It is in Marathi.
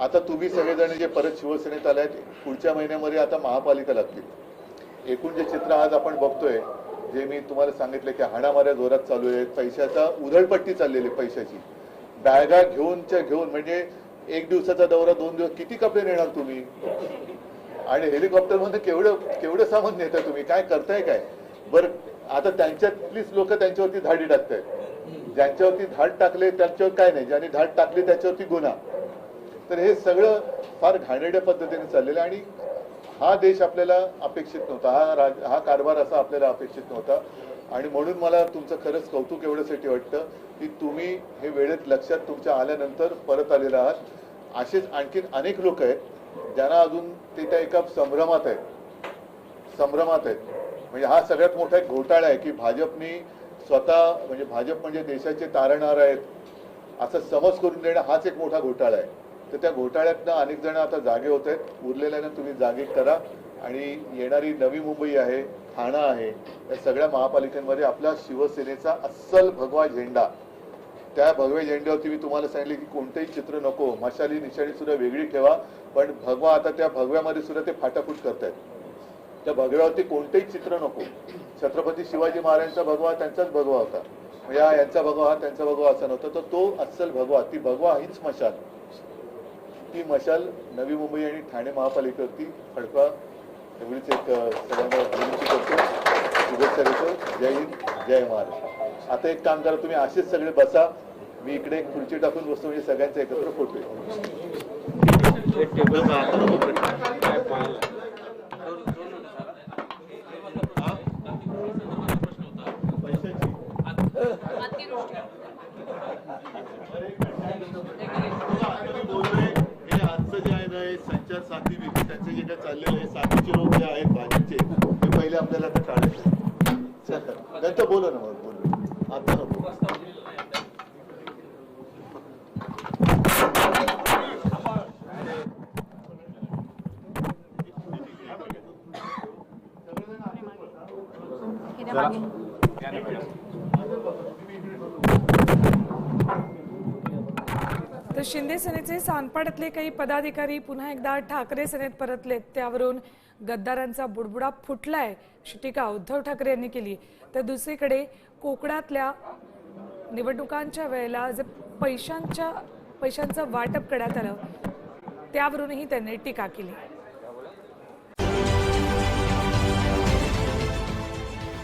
आता तुम्ही सगळेजण जे परत शिवसेनेत आले आहेत पुढच्या महिन्यामध्ये आता महापालिका लागतील. एकूण जे चित्र आज आपण बघतोय जे मी तुम्हाला सांगितलं की हाणामाऱ्या जोरात चालू आहे पैशाचा उधळपट्टी चाललेली आहे पैशाची. बॅगा घेऊनच्या घेऊन म्हणजे एक दिवसाचा दौरा दोन दिवस किती कपडे नेणार तुम्ही? आणि हेलिकॉप्टरमध्ये केवढं केवढं सामान नेताय तुम्ही? काय करताय काय? बरं आता त्यांच्यातलीच लोक त्यांच्यावरती धाडी टाकतायत. ज्यांच्यावरती धाड टाकले त्यांच्यावर काय नाही. ज्यांनी धाड टाकली त्याच्यावरती गुन्हा. तर हे सगळं फार घाणेरड्या पद्धतीने चाललेलं आणि हा देश आपल्याला अपेक्षित नव्हता. हा राज हा कारभार असा आपल्याला अपेक्षित नव्हता. आणि म्हणून मला तुमचं खरंच कौतुक एवढ्यासाठी वाटतं की तुम्ही हे वेळेत लक्षात तुमच्या आल्यानंतर परत आलेला आहात. असेच आणखीन अनेक लोक आहेत ज्यांना अजून ते त्या एका संभ्रमात आहेत. संभ्रमात आहेत. म्हणजे हा सगळ्यात मोठा एक घोटाळा आहे की भाजपनी स्वतः म्हणजे भाजप म्हणजे देशाचे तारणहार आहेत असं समज करून देणं हाच एक मोठा घोटाळा आहे. तर त्या घोटाळ्यातनं अनेक जण आता जागे होत आहेत. उरलेल्यानं तुम्ही जागे करा. आणि येणारी नवी मुंबई आहे ठाणा आहे या सगळ्या महापालिकांमध्ये आपल्या शिवसेनेचा अस्सल भगवा झेंडा. त्या भगव्या झेंड्यावरती मी तुम्हाला सांगितले की कोणतंही चित्र नको. मशाली निशाणी सुद्धा वेगळी ठेवा. पण भगवा आता त्या भगव्यामध्ये सुद्धा ते फाटाफूट करतायत. त्या भगव्यावरती कोणतेही चित्र नको. छत्रपती शिवाजी महाराजांचा भगवा त्यांचाच भगवा होता. म्हणजे हा यांचा भगवा हा त्यांचा भगवा असा नव्हता. तर तो अस्सल भगवा ती भगवा हीच मशाल. ती मशाल नवी मुंबई आणि ठाणे महापालिकेवरती फडकवा एवढीच एक सगळ्यांना विनंती करतो. शुभेच्छा देतो जय हिंद जय महाराष्ट्र. आता एक काम करा तुम्ही असेच सगळे बसा. मी इकडे एक खुर्ची टाकून बसतो म्हणजे सगळ्यांचा एकत्र फोटो येईल. बोललोय, काय चाललेलं आहे साथीचे लोक जे आहेत भाजपचे ते पहिले आपल्याला आता टाळायचे चला नंतर बोलू ना मग बोलू आता नको. तर शिंदे सेनेचे सानपाड्यातले काही पदाधिकारी पुन्हा एकदा ठाकरे सेनेत परतलेत. त्यावरून गद्दारांचा बुडबुडा फुटलाय अशी टीका उद्धव ठाकरे यांनी केली. तर दुसरीकडे कोकणातल्या निवडणुकांच्या वेळेला जे पैशांच्या पैशांचं वाटप करण्यात आलं त्यावरूनही त्यांनी टीका केली.